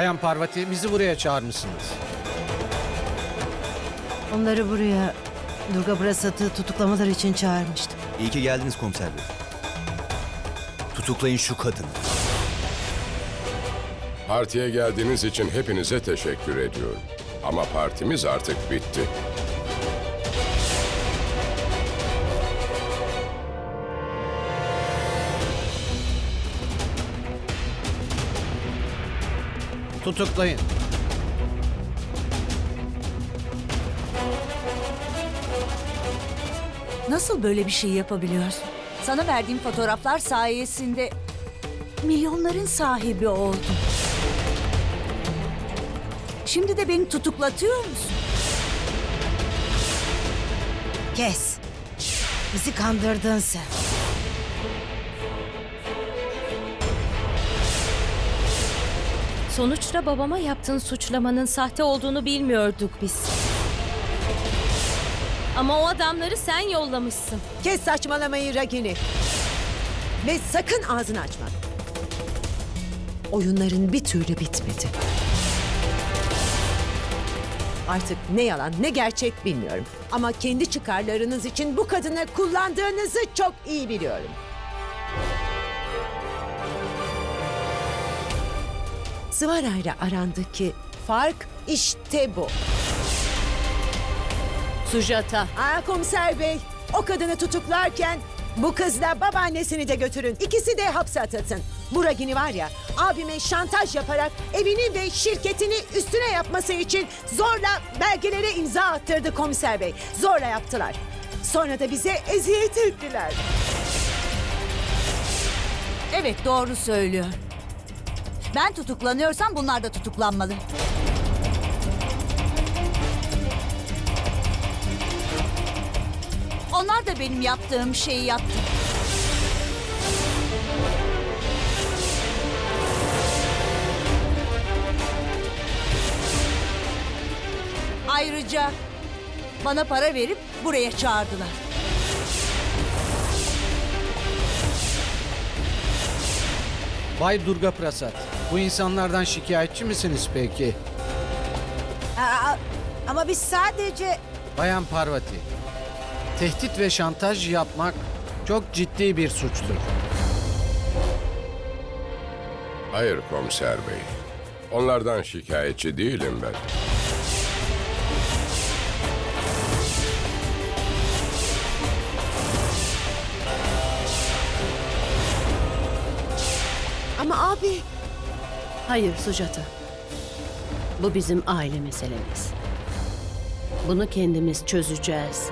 Bayan Parvati bizi buraya çağırmışsınız. Onları buraya Durga Prasat'ı tutuklamalar için çağırmıştım. İyi ki geldiniz komiser bey. Tutuklayın şu kadını. Partiye geldiğiniz için hepinize teşekkür ediyorum. Ama partimiz artık bitti. Tutuklayın. Nasıl böyle bir şey yapabiliyorsun? Sana verdiğim fotoğraflar sayesinde milyonların sahibi oldum. Şimdi de beni tutuklatıyor musun? Kes. Bizi kandırdın sen. Sonuçta babama yaptığın suçlamanın sahte olduğunu bilmiyorduk biz. Ama o adamları sen yollamışsın. Kes saçmalamayı Ragini. Ve sakın ağzını açma. Oyunların bir türlü bitmedi. Artık ne yalan ne gerçek bilmiyorum. Ama kendi çıkarlarınız için bu kadını kullandığınızı çok iyi biliyorum. Sıvara ile arandaki fark işte bu. Sujata. Aa komiser bey, o kadını tutuklarken bu kızla babaannesini de götürün. İkisi de hapse atılsın. Bu Ragini var ya, abime şantaj yaparak evini ve şirketini üstüne yapması için zorla belgelere imza attırdı komiser bey. Zorla yaptılar. Sonra da bize eziyet ettiler. Evet doğru söylüyor. Ben tutuklanıyorsam bunlar da tutuklanmalı. Onlar da benim yaptığım şeyi yaptı. Ayrıca bana para verip buraya çağırdılar. Bay Durga Prasad, bu insanlardan şikayetçi misiniz peki? Aa, ama biz sadece... Bayan Parvati, tehdit ve şantaj yapmak çok ciddi bir suçtur. Hayır komiser bey. Onlardan şikayetçi değilim ben. Ama abi Hayır Sujata. Bu bizim aile meselemiz. Bunu kendimiz çözeceğiz.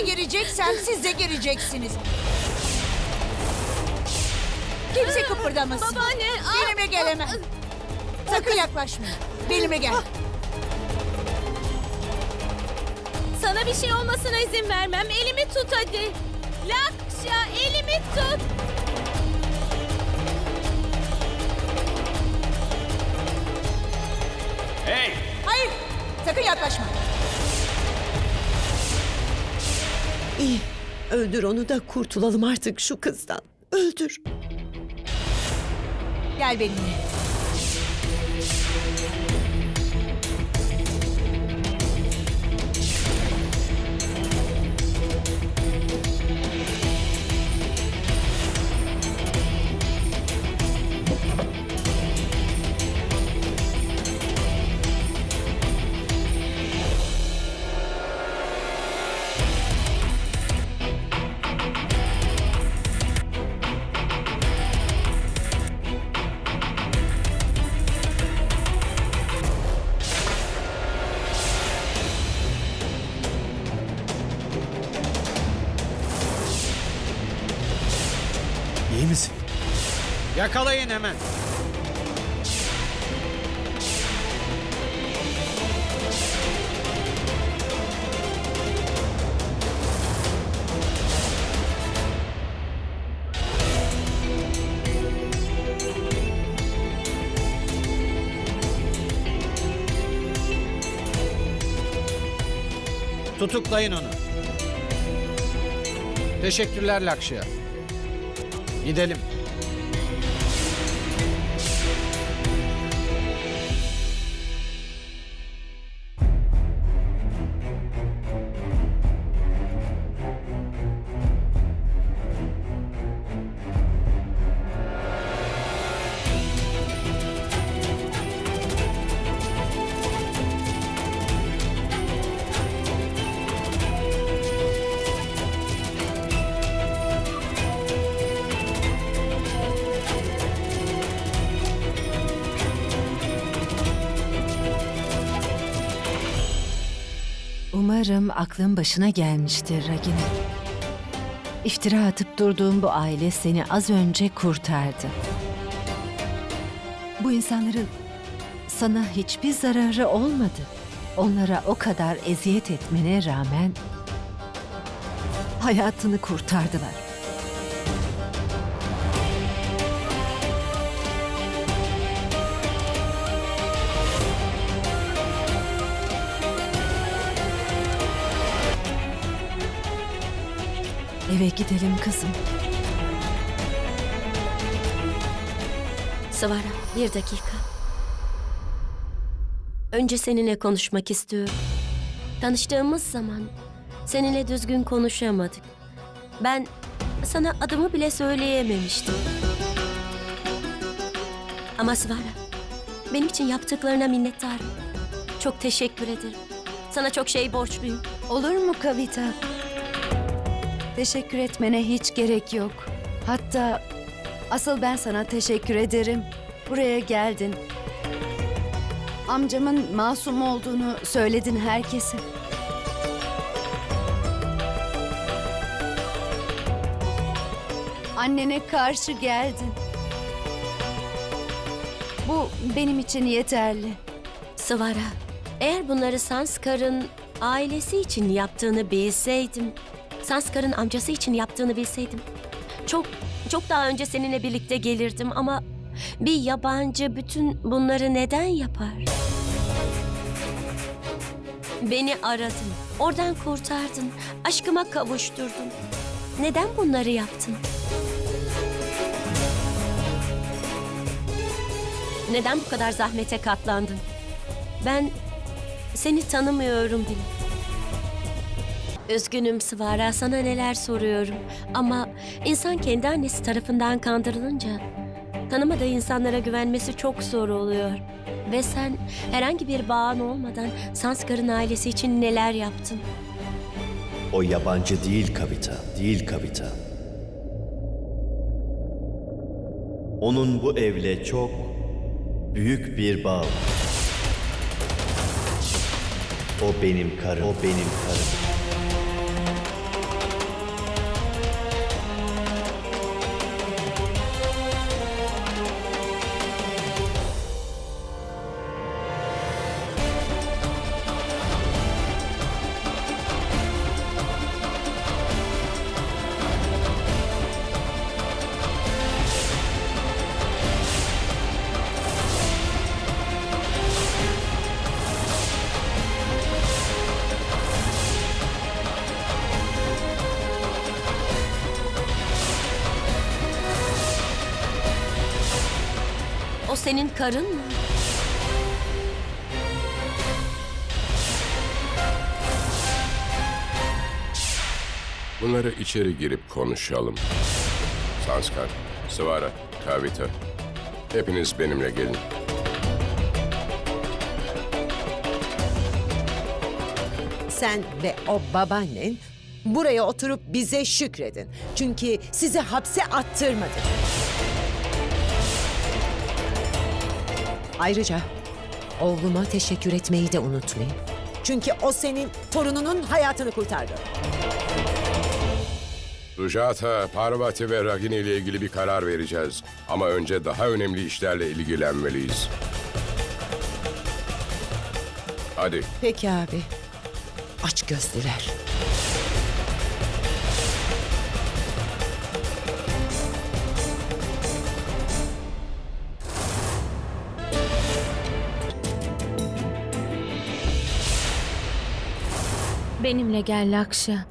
Gireceksem siz de gireceksiniz. Kimse kıpırdamasın. Babaanne, aa, Benimle gelemem. Sakın yaklaşmayın. Benimle gel. Sana bir şey olmasına izin vermem. Elimi tut hadi. Lakşa elimi tut. Hayır. Sakın yaklaşma. İyi. Öldür onu da kurtulalım artık şu kızdan. Öldür. Gel benimle. Gelin hemen. Tutuklayın onu. Teşekkürler Lakşya. Gidelim. Umarım aklın başına gelmiştir Ragini. İftira atıp durduğum bu aile seni az önce kurtardı. Bu insanların sana hiçbir zararı olmadı. Onlara o kadar eziyet etmene rağmen hayatını kurtardılar. Eve gidelim kızım. Svara, bir dakika. Önce seninle konuşmak istiyorum. Tanıştığımız zaman seninle düzgün konuşamadık. Ben sana adımı bile söyleyememiştim. Ama Svara, benim için yaptıklarına minnettarım. Çok teşekkür ederim. Sana çok şey borçluyum. Olur mu Kavita? Teşekkür etmene hiç gerek yok. Hatta asıl ben sana teşekkür ederim. Buraya geldin. Amcamın masum olduğunu söyledin herkese. Annene karşı geldin. Bu benim için yeterli. Svara, eğer bunları Sanskar'ın ailesi için yaptığını bilseydim, Sanskar'ın amcası için yaptığını bilseydim, çok çok daha önce seninle birlikte gelirdim ama bir yabancı bütün bunları neden yapar? Beni aradın, oradan kurtardın, aşkıma kavuşturdun. Neden bunları yaptın? Neden bu kadar zahmete katlandın? Ben seni tanımıyorum bile. Üzgünüm Sıvara, sana neler soruyorum. Ama insan kendi annesi tarafından kandırılınca tanımadığı insanlara güvenmesi çok zor oluyor. Ve sen herhangi bir bağın olmadan Sanskar'ın ailesi için neler yaptın? O yabancı değil Kavita, değil Kavita. Onun bu evle çok büyük bir bağ var. O benim karım, o benim karım. Senin karın mı? Bunları içeri girip konuşalım. Sanskar, Svara, Kavita. Hepiniz benimle gelin. Sen ve o babaannen buraya oturup bize şükredin. Çünkü sizi hapse attırmadık. Ayrıca oğluma teşekkür etmeyi de unutmayın. Çünkü o senin torununun hayatını kurtardı. Sujata, Parvati ve Ragini ile ilgili bir karar vereceğiz. Ama önce daha önemli işlerle ilgilenmeliyiz. Hadi. Peki abi. Aç gözlüler. Benimle gel Lakşa.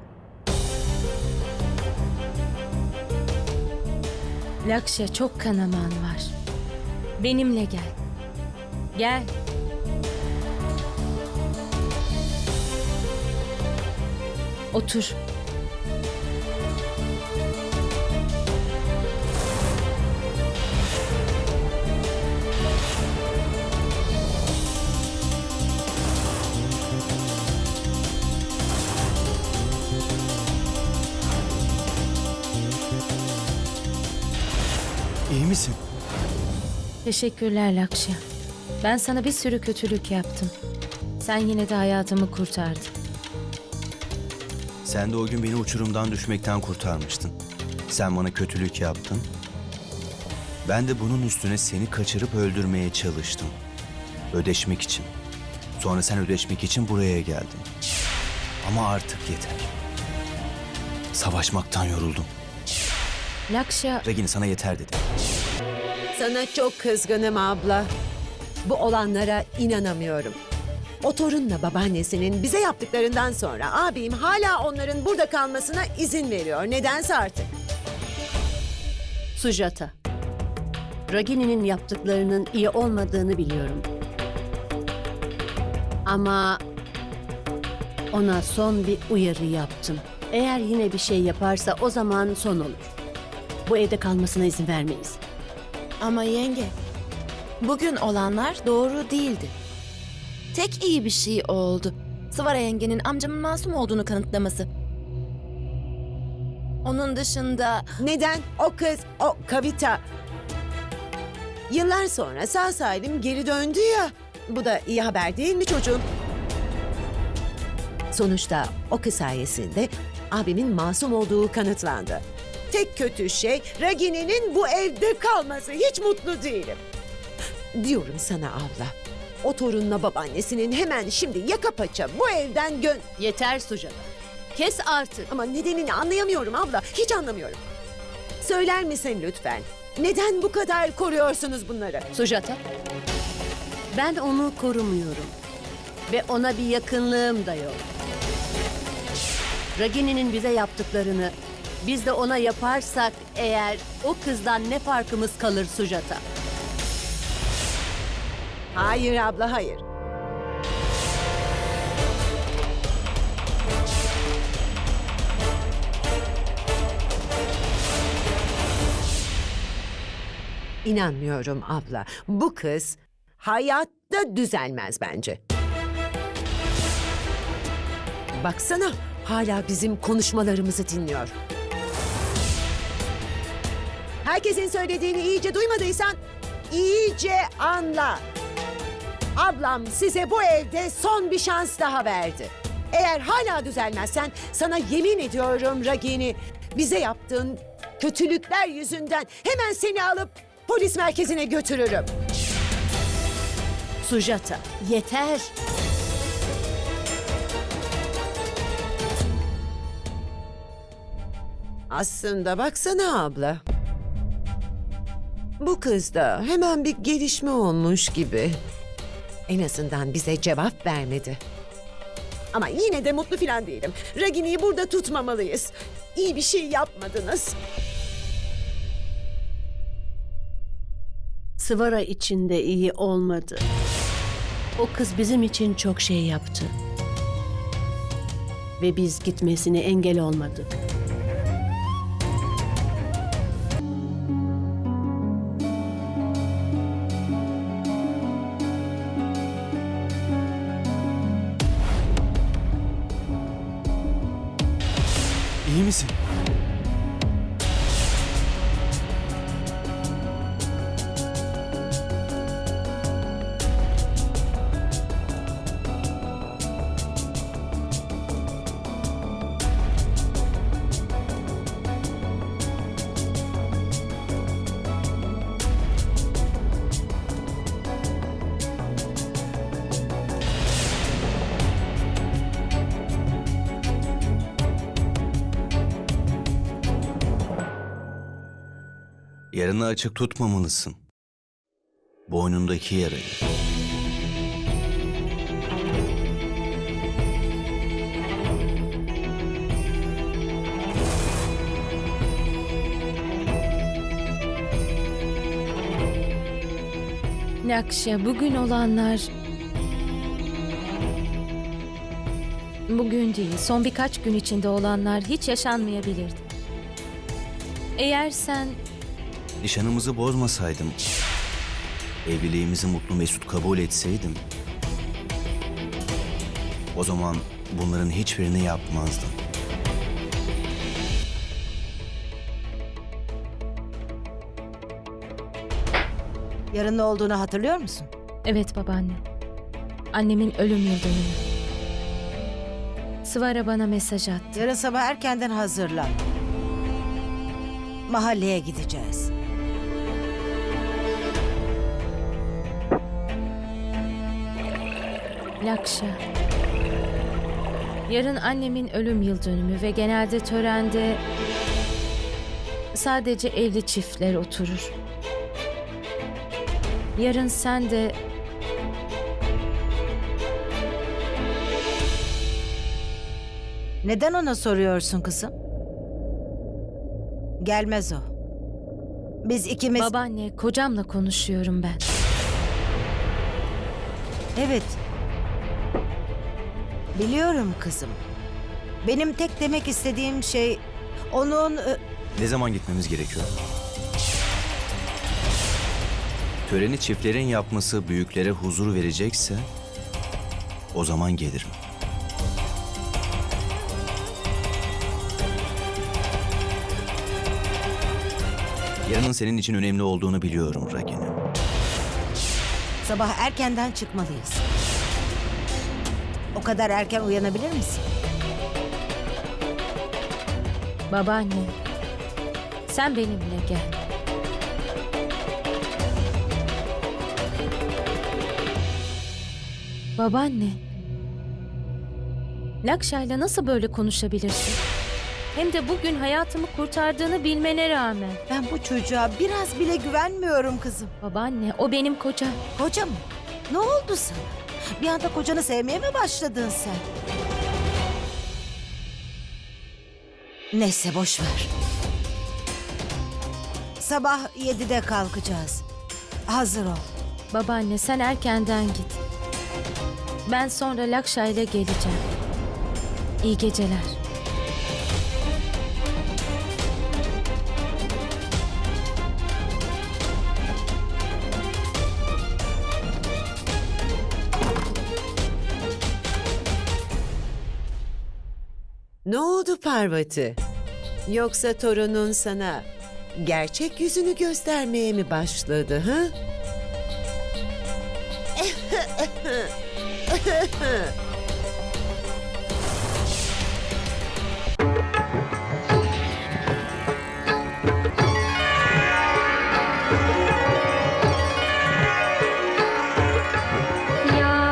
Lakşa çok kanaman var. Benimle gel. Gel. Otur. Misin? Teşekkürler Lakşa. Ben sana bir sürü kötülük yaptım. Sen yine de hayatımı kurtardın. Sen de o gün beni uçurumdan düşmekten kurtarmıştın. Sen bana kötülük yaptın. Ben de bunun üstüne seni kaçırıp öldürmeye çalıştım. Ödeşmek için. Sonra sen ödeşmek için buraya geldin. Ama artık yeter. Savaşmaktan yoruldum. Lakşa, Regine sana yeter dedim. Sana çok kızgınım abla. Bu olanlara inanamıyorum. O torunla babaannesinin bize yaptıklarından sonra abim hala onların burada kalmasına izin veriyor. Nedense artık. Sujata. Ragini'nin yaptıklarının iyi olmadığını biliyorum. Ama ona son bir uyarı yaptım. Eğer yine bir şey yaparsa o zaman son olur. Bu evde kalmasına izin vermeyiz. Ama yenge, bugün olanlar doğru değildi. Tek iyi bir şey oldu. Sıvara yengenin amcamın masum olduğunu kanıtlaması. Onun dışında Neden? O kız, o Kavita. Yıllar sonra sağ salim geri döndü ya. Bu da iyi haber değil mi çocuğum? Sonuçta o kız sayesinde abimin masum olduğu kanıtlandı. Tek kötü şey Ragini'nin bu evde kalması. Hiç mutlu değilim. Diyorum sana abla. O torunla babaannesinin hemen şimdi yaka paça bu evden gön... Yeter Sujata. Kes artık. Ama nedenini anlayamıyorum abla. Hiç anlamıyorum. Söyler misin lütfen? Neden bu kadar koruyorsunuz bunları? Sujata. Ben onu korumuyorum. Ve ona bir yakınlığım da yok. Ragini'nin bize yaptıklarını biz de ona yaparsak eğer o kızdan ne farkımız kalır Sujata? Hayır abla hayır. İnanmıyorum abla. Bu kız hayatta düzelmez bence. Baksana hala bizim konuşmalarımızı dinliyor. Herkesin söylediğini iyice duymadıysan iyice anla. Ablam size bu evde son bir şans daha verdi. Eğer hala düzelmezsen sana yemin ediyorum Ragini bize yaptığın kötülükler yüzünden hemen seni alıp polis merkezine götürürüm. Sujata yeter. Aslında baksana abla. Bu kızda hemen bir gelişme olmuş gibi. En azından bize cevap vermedi. Ama yine de mutlu falan değilim. Ragini'yi burada tutmamalıyız. İyi bir şey yapmadınız. Sıvara için de iyi olmadı. O kız bizim için çok şey yaptı. Ve biz gitmesine engel olmadık. İyi Yaranı açık tutmamalısın. Boynundaki yarayı. Nakşa bugün olanlar... Bugün değil, son birkaç gün içinde olanlar hiç yaşanmayabilirdi. Eğer sen Nişanımızı bozmasaydım, evliliğimizi mutlu mesut kabul etseydim, o zaman bunların hiçbirini yapmazdım. Yarın ne olduğunu hatırlıyor musun? Evet babaanne. Annemin ölüm yıl dönümü. Sıvara bana mesaj attı. Yarın sabah erkenden hazırlan. Mahalleye gideceğiz. Lakşa. Yarın annemin ölüm yıl dönümü ve genelde törende sadece evli çiftler oturur. Yarın sen de Neden ona soruyorsun kızım? Gelmez o. Biz ikimiz... babaanne kocamla konuşuyorum ben. Evet. Biliyorum kızım. Benim tek demek istediğim şey onun e, Ne zaman gitmemiz gerekiyor? Töreni çiftlerin yapması büyüklere huzur verecekse o zaman gelirim. Yarının senin için önemli olduğunu biliyorum Ragini. sabah erkenden çıkmalıyız. Kadar erken uyanabilir misin? Babaanne, sen benimle gel. Babaanne, Lakşa'yla nasıl böyle konuşabilirsin? Hem de bugün hayatımı kurtardığını bilmene rağmen. Ben bu çocuğa biraz bile güvenmiyorum kızım. Babaanne, o benim kocam. Koca mı? Ne oldu sana? Bir anda kocanı sevmeye mi başladın sen? Neyse boş ver. Sabah 7'de kalkacağız. Hazır ol. Babaanne sen erkenden git. Ben sonra Lakşa ile geleceğim. İyi geceler. Ne oldu Parvati? Yoksa torunun sana gerçek yüzünü göstermeye mi başladı ha?